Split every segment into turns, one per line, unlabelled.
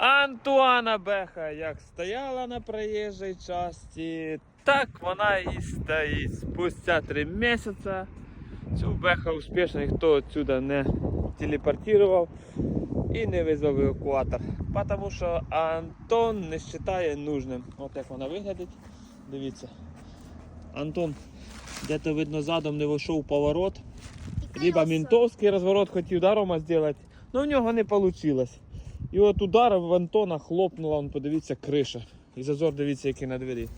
Антуана Беха як стояла на проїжджій часті, так вона і стоїть. Спустя три місяці цю Беха успішно ніхто відсюди не телепортував і не визвав евакуатор. Тому що Антон не вважає нужним. От як вона виглядить. Дивіться. Антон де-то видно задом не вийшов поворот. Либо ментовський розворот хотів да, Рома зробити, але в нього не вийшло. І от удар в Антона хлопнула, он, подивіться, криша. І зазор дивіться, який на двері.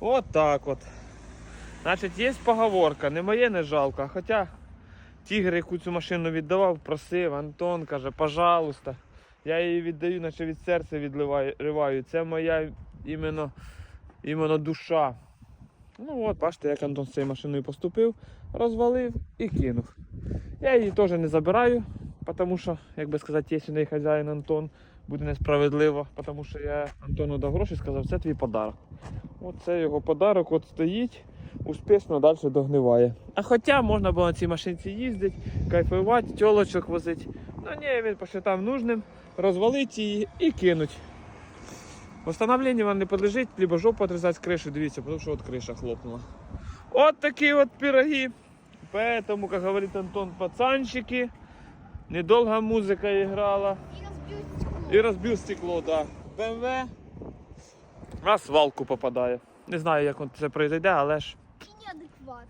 От так от. Значить, є поговорка, не моє не жалко. Хоча тігр, яку цю машину віддавав, просив, Антон каже, пожалуйста, я її віддаю, наче від серця відливаю. Це моя іменно, іменно душа. Ну от, бачите, як Антон з цією машиною поступив, розвалив і кинув. Я її теж не забираю, тому що, як би сказати, є у неї хазяїн Антон, буде несправедливо, тому що я Антону дав гроші і сказав, це твій подарок. Оце його подарок, от стоїть, успішно далі догниває. А хоча можна було на цій машинці їздити, кайфувати, тьолочок возити. Ну ні, він посчитав нужним, розвалити її і кинуть. Восстановлению вам не подлежить, либо жопу отрезать с крыши, дивіться, потому что вот крыша хлопнула. Вот такие вот пироги. Поэтому, как говорит Антон, пацанчики, недолго музика играла.
І розбив стекло.
И разбил стекло, да. БМВ на свалку попадає. Не знаю, як це пройде, але ж
І неадекват.